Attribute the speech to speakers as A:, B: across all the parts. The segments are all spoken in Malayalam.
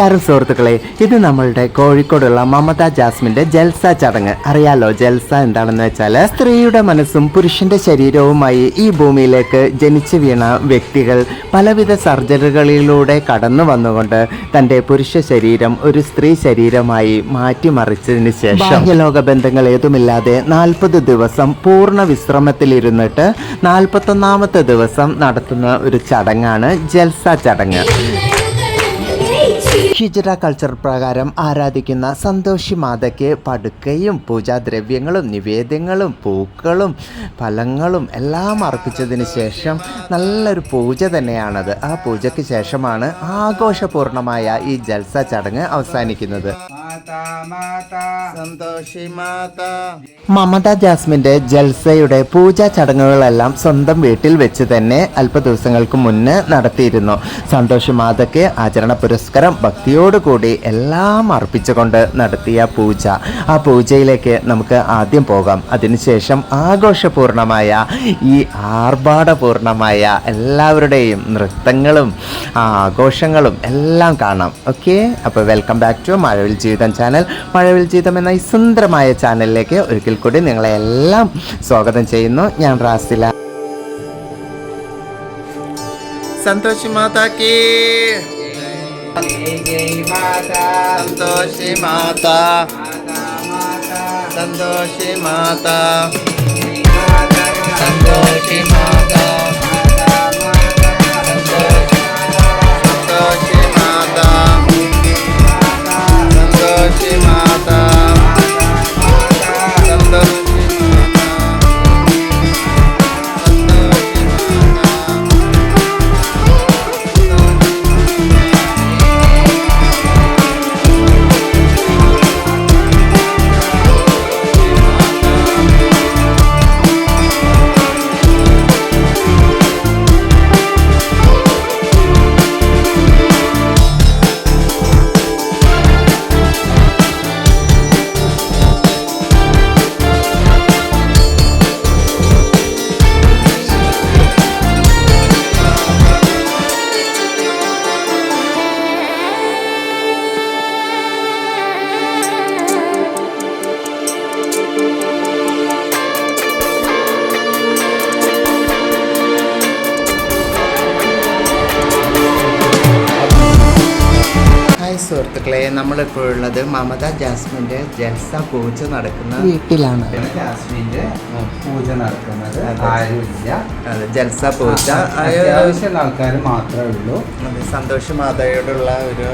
A: നമസ്കാരം സുഹൃത്തുക്കളെ. ഇത് നമ്മളുടെ കോഴിക്കോടുള്ള മമത ജാസ്മിന്റെ ജൽസ ചടങ്ങ്. അറിയാലോ ജൽസ എന്താണെന്ന് വെച്ചാൽ സ്ത്രീയുടെ മനസ്സും പുരുഷന്റെ ശരീരവുമായി ഈ ഭൂമിയിലേക്ക് ജനിച്ചു വീണ വ്യക്തികൾ പലവിധ സർജറികളിലൂടെ കടന്നു വന്നുകൊണ്ട് തന്റെ പുരുഷ ശരീരം ഒരു സ്ത്രീ ശരീരമായി മാറ്റിമറിച്ചതിന് ശേഷം ബാഹ്യലോക ബന്ധങ്ങൾ ഏതുമില്ലാതെ നാൽപ്പത് ദിവസം പൂർണ വിശ്രമത്തിലിരുന്നിട്ട് നാൽപ്പത്തൊന്നാമത്തെ ദിവസം നടത്തുന്ന ഒരു ചടങ്ങാണ് ജൽസ ചടങ്ങ്. ഹിജറ കൾച്ചർ പ്രകാരം ആരാധിക്കുന്ന സന്തോഷി മാതയ്ക്ക് പടുക്കയും പൂജാദ്രവ്യങ്ങളും നിവേദ്യങ്ങളും പൂക്കളും ഫലങ്ങളും എല്ലാം അർപ്പിച്ചതിന് ശേഷം നല്ലൊരു പൂജ തന്നെയാണത്. ആ പൂജയ്ക്ക് ശേഷമാണ് ആഘോഷപൂർണമായ ഈ ജൽസ ചടങ്ങ് അവസാനിക്കുന്നത്. സന്തോഷി മാത മമത ജാസ്മിന്റെ ജൽസയുടെ പൂജാ ചടങ്ങുകളെല്ലാം സ്വന്തം വീട്ടിൽ വെച്ച് തന്നെ അല്പ ദിവസങ്ങൾക്ക് മുന്നേ നടത്തിയിരുന്നു. സന്തോഷി മാതയ്ക്ക് ആചരണ പുരസ്കാരം ഭക്തിയോടുകൂടി എല്ലാം അർപ്പിച്ചുകൊണ്ട് നടത്തിയ പൂജ. ആ പൂജയിലേക്ക് നമുക്ക് ആദ്യം പോകാം. അതിനുശേഷം ആഘോഷപൂർണമായ ഈ ആർഭാടപൂർണമായ എല്ലാവരുടെയും നൃത്തങ്ങളും ആഘോഷങ്ങളും എല്ലാം കാണാം. ഓക്കെ? അപ്പോൾ വെൽക്കം ബാക്ക് ടു മഴവിൽ ജീവിതം ചാനൽ. മഴവിൽ ജീവിതം എന്ന ഈ സുന്ദരമായ ചാനലിലേക്ക് ഒരിക്കൽ കൂടി നിങ്ങളെ എല്ലാം സ്വാഗതം ചെയ്യുന്നു. ഞാൻ റാസില. സന്തോഷി മാതാക്കി. സന്തോഷി മാതാ. സന്തോഷി മാതാ. സന്തോഷി മാതാ. സന്തോഷി മാത. ഉള്ളത് മമത ജാസ്മിന്റെ ജൽസ പൂജ നടക്കുന്ന വീട്ടിലാണ്.
B: ജാസ്മിന്റെ പൂജ നടക്കുന്നത്. ആരുമില്ല.
A: ജൽസ പൂജ.
B: അത്യാവശ്യം ആൾക്കാർ മാത്രമേ ഉള്ളൂ.
A: സന്തോഷ് മാതയോടുള്ള ഒരു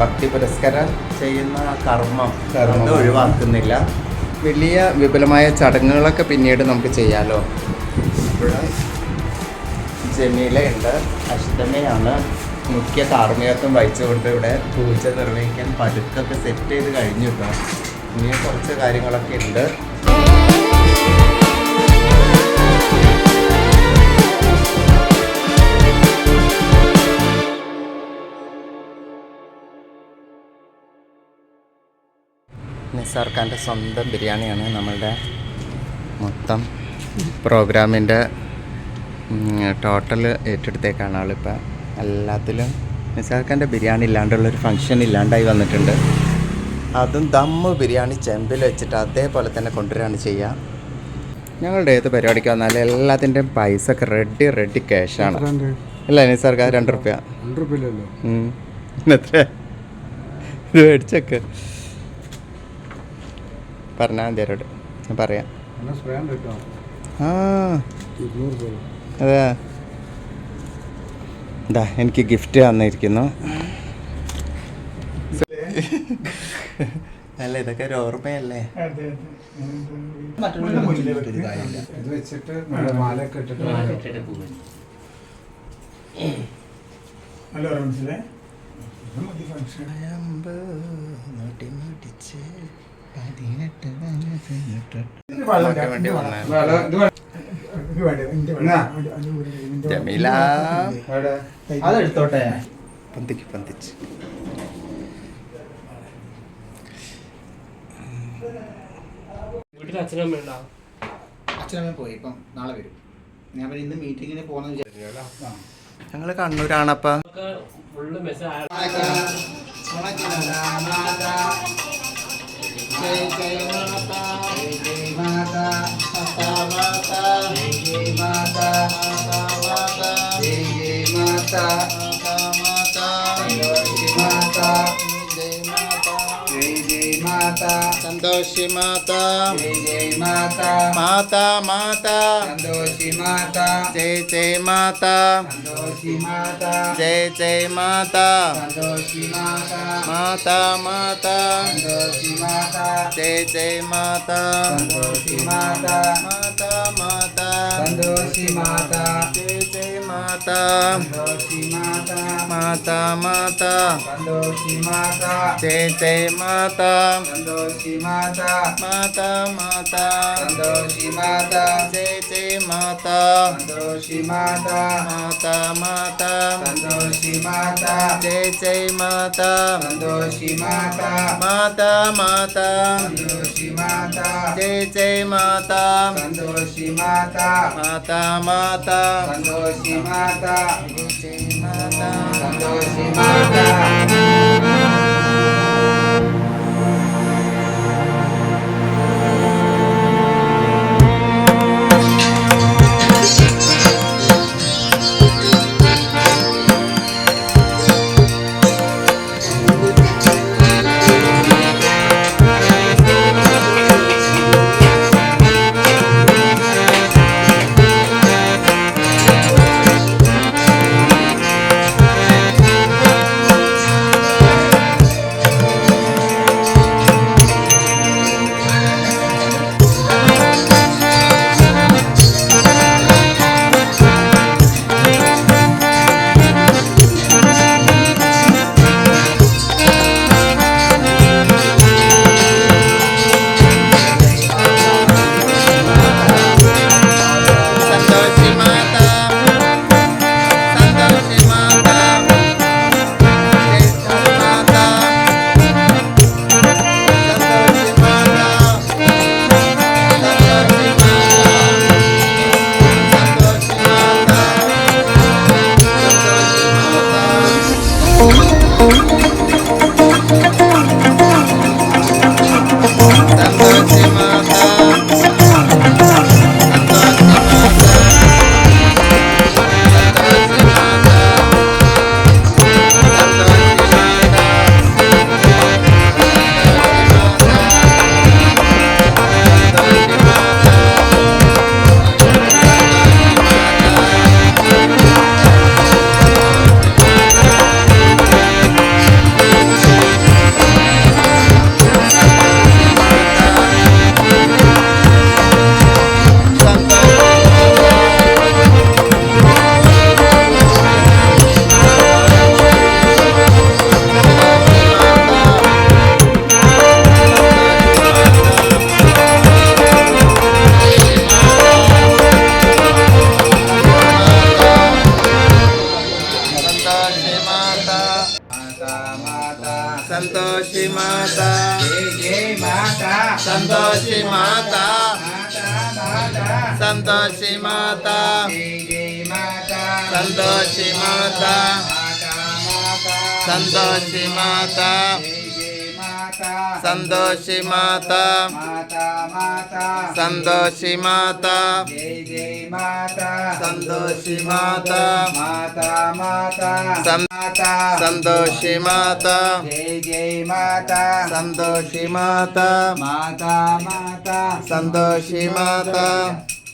A: ഭക്തി പുരസ്കാരം ചെയ്യുന്ന കർമ്മം
B: കർമ്മം.
A: ഒഴിവാക്കുന്നില്ല. വലിയ വിപുലമായ ചടങ്ങുകളൊക്കെ പിന്നീട് നമുക്ക് ചെയ്യാലോ. ഇവിടെ ഉണ്ട് അഷ്ടമിയാണ്. മുഖ്യ കാർമ്മികത്വം വഹിച്ചുകൊണ്ട് ഇവിടെ പൂജ നിർവഹിക്കാൻ പതുക്കൊക്കെ സെറ്റ് ചെയ്ത് കഴിഞ്ഞു കേട്ടോ ഇനി കുറച്ച് കാര്യങ്ങളൊക്കെ ഉണ്ട്. നിസാർഖാന്റെ സ്വന്തം ബിരിയാണിയാണ് നമ്മളുടെ മൊത്തം പ്രോഗ്രാമിന്റെ ടോട്ടൽ ഏറ്റെടുത്തേക്കാണ് ആളിപ്പോൾ എല്ലാത്തിലും നിസാർ ഖാന്റെ ബിരിയാണി ഇല്ലാണ്ടുള്ളൊരു ഫങ്ഷൻ ഇല്ലാണ്ടായി വന്നിട്ടുണ്ട്. അതും ദമ്മ് ബിരിയാണി ചെമ്പിൽ വെച്ചിട്ട് അതേപോലെ തന്നെ കൊണ്ടുവരികയാണ് ചെയ്യുക ഞങ്ങളുടെ ഏത് പരിപാടിക്ക് വന്നാലും എല്ലാത്തിന്റെയും പൈസ ഒക്കെ റെഡി റെഡി ക്യാഷാണ് അല്ല നിസാർക്ക് രണ്ട് റുപ്യ. രണ്ട് എത്ര? ഇത് മേടിച്ചൊക്കെ. പറഞ്ഞാൽ മതി അവരോട് ഞാൻ പറയാം. ആ. അതെ. എന്താ എനിക്ക് ഗിഫ്റ്റ് തന്നിരിക്കുന്നു. അല്ല ഇതൊക്കെ ഒരു ഓർമ്മയല്ലേ?
B: ഇത്
A: പതിനെട്ട് ജമീല. പന്തിക്ക്
C: നാളെ വരും. ഞാൻ പിന്നെ ഇന്ന്
D: ഞങ്ങൾ കണ്ണൂരാണപ്പ. ജയ ജയ മാതാ. ജയ മാതാ.
B: মাতা মাতা
D: জয় জয়
B: মাতা মাতা
D: মাতা জয় জয়
B: মাতা మాతా.
D: సంతోషి మాత.
B: జై జై
D: మాత. మాత మాత.
B: సంతోషి మాత.
D: జై జై
B: మాత. సంతోషి
D: మాత. జై జై
B: మాత. సంతోషి
D: మాత. మాత
B: మాత. సంతోషి
D: మాత. జై జై
B: మాత. సంతోషి
D: మాత. మాత
B: మాత. మాత.
D: జై జై మాత.
B: మాత. మాత
D: మాత. సంతోషి
B: మాత. మాత.
D: సంతోషి మాత. మాత
B: మాత. సంతోషి
D: మాత. జయ
B: జయ మాత.
D: సంతోషి మాత.
B: మాత మాత.
D: సంతోషి మాత. జయ జయ మాత. సంతోషి మాత. మాత మాత. సంతోషి మాత. జయ జయ మాత. సంతోషి మాత. మాత మాత. సంతోషి
B: మాత. జయ
D: మాత. సంతోషి
B: మాత. సంతోషి మాత.
D: సంతోషి మాత.
B: సంతోషి మాత.
D: సంతోషి మాత.
B: సంతోషి మాత. సంతోషి
D: మాత. సంతోషి
B: మాత.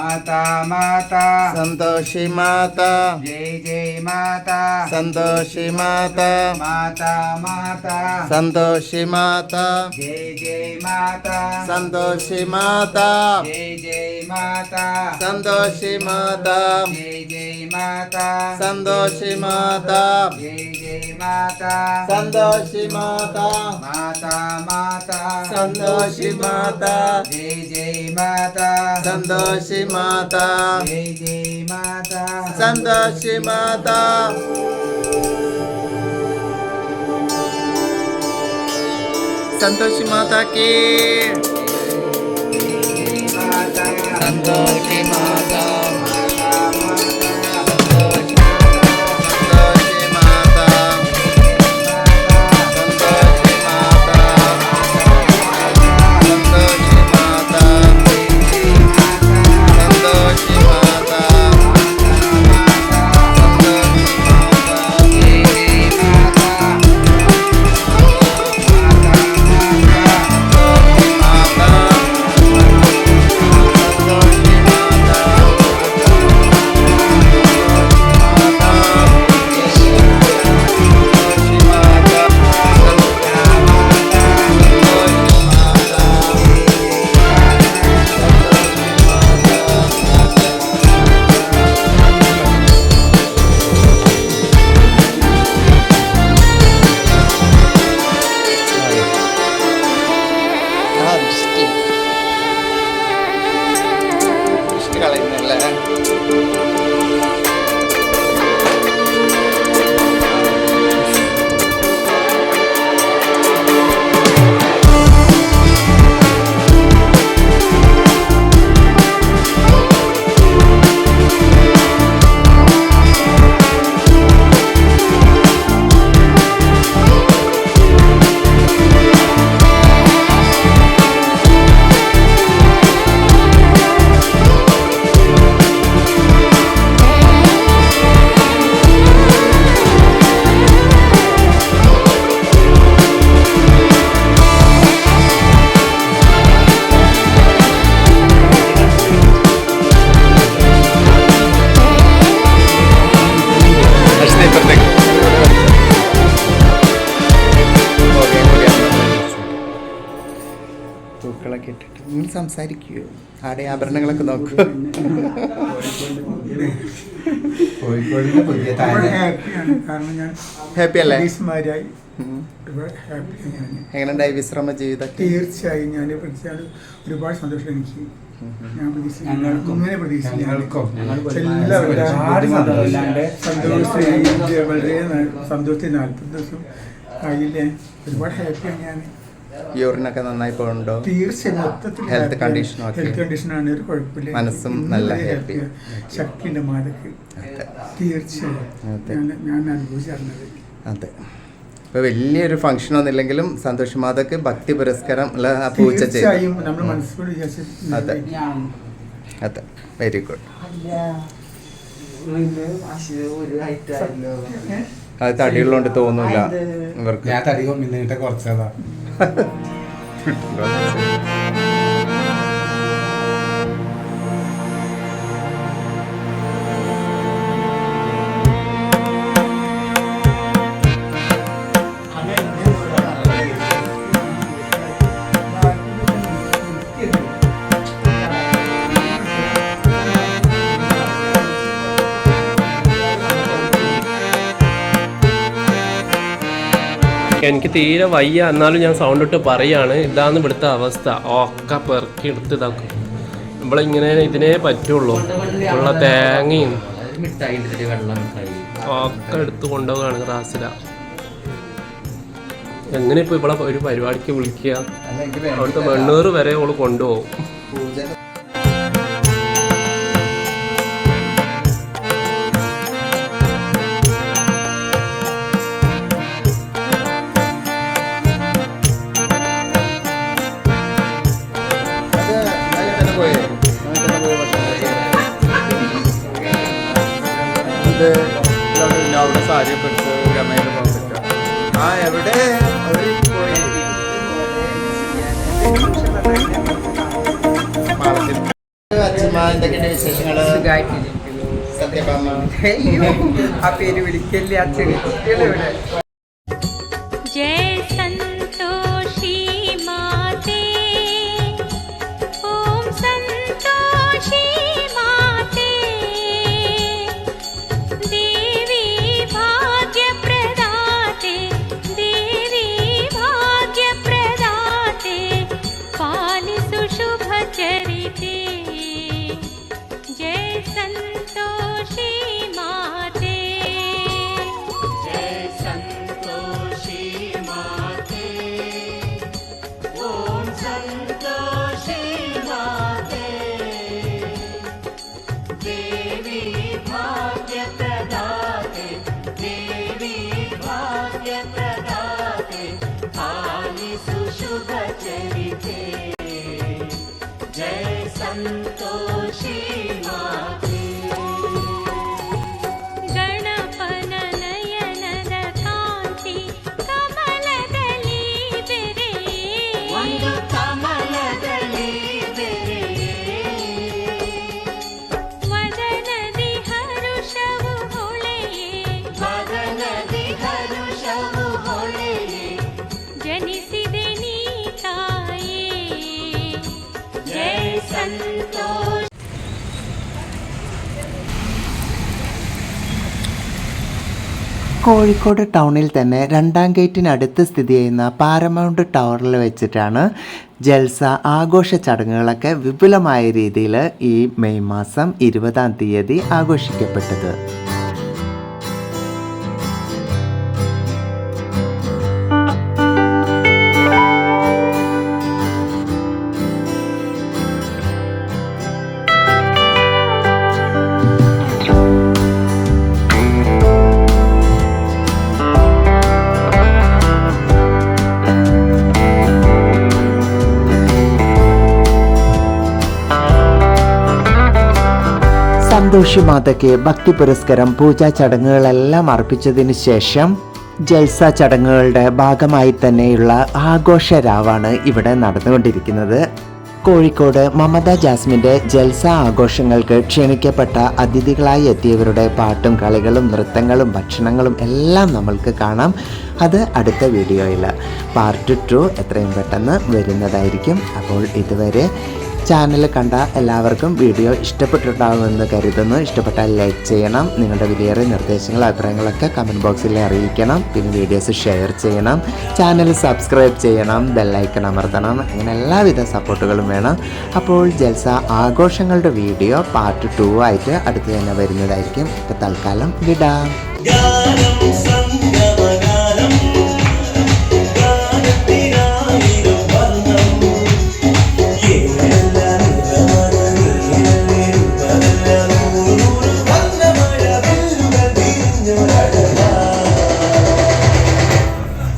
B: माता माता
D: संतोषी
B: माता जय जय माता
D: संतोषी
B: माता माता माता
D: संतोषी माता
B: जय जय माता
D: संतोषी
B: माता
D: जय
B: जय जय माता
D: संतोषी
B: माता जय जय माता संतोषी माता जय जय माता संतोषी माता माता माता
D: संतोषी माता
B: जय जय माता
D: संतोषी माता
B: जय जय माता
D: संतोषी माता संतोषी
B: माता के
D: സന്തോഷി മാത
B: माता Disney ഇപ്പുറത്തേക്ക്
A: പൂക്കളൊക്കെ ഇട്ടിട്ട് ആടെ ആഭരണങ്ങളൊക്കെ
E: നോക്കുക
A: ഹാപ്പി എങ്ങനെയുണ്ടായി വിശ്രമ ജീവിതം?
E: തീർച്ചയായും ഞാൻ ഒരുപാട് സന്തോഷം എനിക്ക്. ഞാൻ
B: ഞങ്ങൾക്കും.
E: ഇങ്ങനെ
B: ഞങ്ങൾ
E: എല്ലാവരും വളരെ സന്തോഷത്തിൽ നാൽപ്പത് ദിവസം ആയില്ലേ? ഒരുപാട് ഹാപ്പിയാണ് ഞാൻ.
A: യൂറിനൊക്കെ നന്നായി പോകുന്നുണ്ടോ
E: തീർച്ചയായും. മൊത്തത്തിൽ
A: ഒക്കെ.
E: Health condition ആണ്. ഒരു കുഴപ്പമില്ല.
A: മനസ്സും നല്ല
E: ഹാപ്പി ശക്തിന്റെ മാതക്ക്. തീർച്ചയായും. ഞാൻ ഞാൻ അനുഭവിച്ചറിഞ്ഞത്.
A: അതെ. ഇപ്പൊ വലിയൊരു ഫംഗ്ഷൻ ഒന്നുമില്ലെങ്കിലും സന്തോഷ് മാതക്ക് ഭക്തി പുരസ്കാരം ഉള്ള ആ പൂജ ചെയ്തു. അതെ. അതെ. വെരി ഗുഡ് അത് തടിയുള്ളതുകൊണ്ട് തോന്നൂല. ഇവർക്ക്.
B: ഞാൻ തടി നിന്നിട്ട് കുറച്ചതാ.
F: എനിക്ക് തീരെ വയ്യ. എന്നാലും ഞാൻ സൗണ്ട് ഇട്ട് പറയാണ്. ഇതാണ് ഇവിടുത്തെ അവസ്ഥ. ഒക്കെ പെറുക്കി എടുത്ത് ഇതാക്കും. നമ്മളിങ്ങനെ ഇതിനേ പറ്റുള്ളൂ. ഉള്ള തേങ്ങയും ഒക്കെ എടുത്ത് കൊണ്ടുപോകാണ് റാസില എങ്ങനെ ഇപ്പൊ ഇവിടെ ഒരു പരിപാടിക്ക് വിളിക്കുക? അവിടുത്തെ വെണ്ണൂറ് വരെ ഓൾ കൊണ്ടുപോകും.
A: ആ എവിടെ അച്ഛമ്മ എന്തൊക്കെയുണ്ട് വിശേഷങ്ങൾ? സത്യഭാമ
C: ആ പേര് വിളിക്കല്ലേ അച്ഛൻ ഇവിടെ.
A: കോഴിക്കോട് ടൗണിൽ തന്നെ രണ്ടാം ഗേറ്റിനടുത്ത് സ്ഥിതി ചെയ്യുന്ന പാരമൗണ്ട് ടവറിൽ വെച്ചിട്ടാണ് ജൽസ ആഘോഷ ചടങ്ങുകളൊക്കെ വിപുലമായ രീതിയിൽ ഈ മെയ് മാസം ഇരുപതാം തീയതി ആഘോഷിക്കപ്പെട്ടത്. സന്തോഷി മാതയ്ക്ക് ഭക്തി പുരസ്കാരം പൂജാ ചടങ്ങുകളെല്ലാം അർപ്പിച്ചതിന് ശേഷം ജൽസ ചടങ്ങുകളുടെ ഭാഗമായി തന്നെയുള്ള ആഘോഷ രാവാണ് ഇവിടെ നടന്നുകൊണ്ടിരിക്കുന്നത്. കോഴിക്കോട് മമത ജാസ്മിന്റെ ജൽസ ആഘോഷങ്ങൾക്ക് ക്ഷണിക്കപ്പെട്ട അതിഥികളായി എത്തിയവരുടെ പാട്ടും കളികളും നൃത്തങ്ങളും ഭക്ഷണങ്ങളും എല്ലാം നമ്മൾക്ക് കാണാം. അത് അടുത്ത വീഡിയോയിൽ. പാർട്ട് ടു എത്രയും പെട്ടെന്ന് വരുന്നതായിരിക്കും. അപ്പോൾ ഇതുവരെ ചാനൽ കണ്ട എല്ലാവർക്കും വീഡിയോ ഇഷ്ടപ്പെട്ടിട്ടുണ്ടാകുമെന്ന് കരുതുന്നു. ഇഷ്ടപ്പെട്ടാൽ ലൈക്ക് ചെയ്യണം. നിങ്ങളുടെ വിലയേറെ നിർദ്ദേശങ്ങൾ അഭിപ്രായങ്ങളൊക്കെ കമന്റ് ബോക്സിൽ അറിയിക്കണം. പിന്നെ വീഡിയോസ് ഷെയർ ചെയ്യണം. ചാനൽ സബ്സ്ക്രൈബ് ചെയ്യണം. ബെല്ലൈക്കൺ അമർത്തണം. അങ്ങനെ എല്ലാവിധ സപ്പോർട്ടുകളും വേണം. അപ്പോൾ ജൽസ ആഘോഷങ്ങളുടെ വീഡിയോ പാർട്ട് ടു ആയിട്ട് അടുത്ത് തന്നെ വരുന്നതായിരിക്കും. ഇപ്പോൾ തൽക്കാലം വിടാം.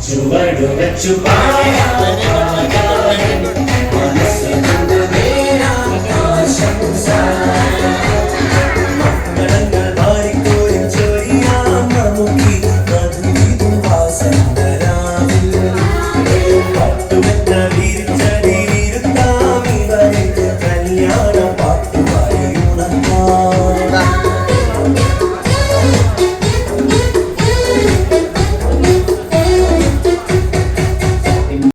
G: చూవడు వెచ్చుపాయ మనసు నందు మేరా ఆశ